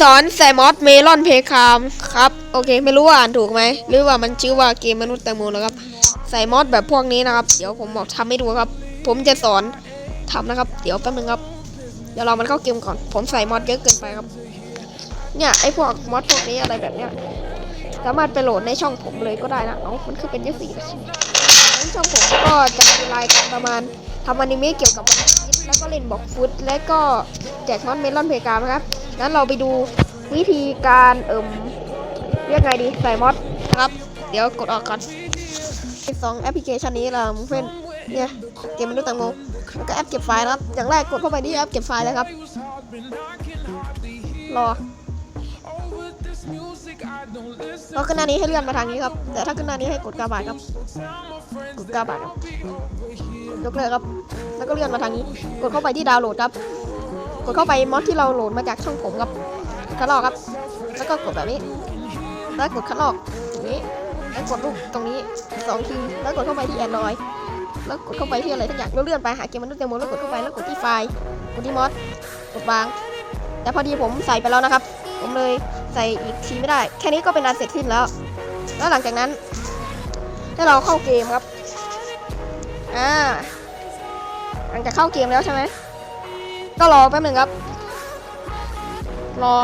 สอนแซมอสเมลอนเพคามครับ โอเค ไม่รู้ว่าอ่านถูกไหม หรือว่ามันชื่อว่าเกมมนุษย์แตงโมนะครับใส่มอสแบบพวกนี้นะครับ เดี๋ยวผมบอกทำให้ดูครับ ผมจะสอนทำนะครับ เดี๋ยวแป๊บนึงครับ เดี๋ยวเรามันเข้าเกมก่อน ผมใส่มอสเยอะเกินไปครับ เนี่ยไอพวกมอสพวกนี้อะไรแบบเนี้ย สามารถไปโหลดในช่องผมเลยก็ได้นะ เอ้ามันคือเป็นยี่สี่ในช่องผมก็จะมีรายการประมาณทำอนิเมะเกี่ยวกับวันอาทิตย์แล้วก็เล่นบอกฟุตและก็ แจกมอสเมลอนเพกามนะครับนั้นเราไปดูวิธีการเอิ่มเรียกไงดีใส่มอสนะครับ เดี๋ยวกดออกก่อนสองแอปพลิเคชันนี้เราเพื่อนเนี่ยเกมมนุษย์ตังโมแล้วก็แอปเก็บไฟล์นะครับ อย่างแรกกดเข้าไปที่แอปเก็บไฟล์เลยครับ รอพอขึ้นหน้านี้ให้เลื่อนมาทางนี้ครับ แต่ถ้าขึ้นหน้านี้ให้กดกาบาทครับ กดกาบาทครับยกเลิกครับ แล้วก็เลื่อนมาทางนี้ กดเข้าไปที่ดาวน์โหลดครับ กดเข้าไปมอดที่เราโหลดมาจากช่องผมครับคัดลอกครับ แล้วก็กดแบบนี้ แล้วกดคัดลอกอย่างนี้ แล้วกดลูกตรงนี้สองทีแล้วกดเข้าไปที่แอนดรอยแล้วกดเข้าไปที่อะไรทั้งอย่างแล้วเลื่อนไปหาเกมมนุษย์เตมโมแล้วกดเข้าไปแล้วกดที่ไฟล์กดที่มอดกดวาง แต่พอดีผมใส่ไปแล้วนะครับ ผมเลยใส่อีกทีไม่ได้ แค่นี้ก็เป็นอันเสร็จสิ้นแล้ว แล้วหลังจากนั้นให้เราเข้าเกมครับ อ่า หลังจากเข้าเกมแล้วใช่ไหม ก็รอแป๊บหนึ่งครับ รอ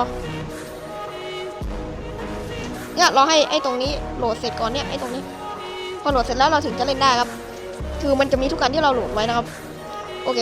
เนี่ยรอให้ไอ้ตรงนี้โหลดเสร็จก่อนเนี่ยไอ้ตรงนี้ พอโหลดเสร็จแล้วเราถึงจะเล่นได้ครับ คือมันจะมีทุกการที่เราโหลดไว้นะครับ โอเค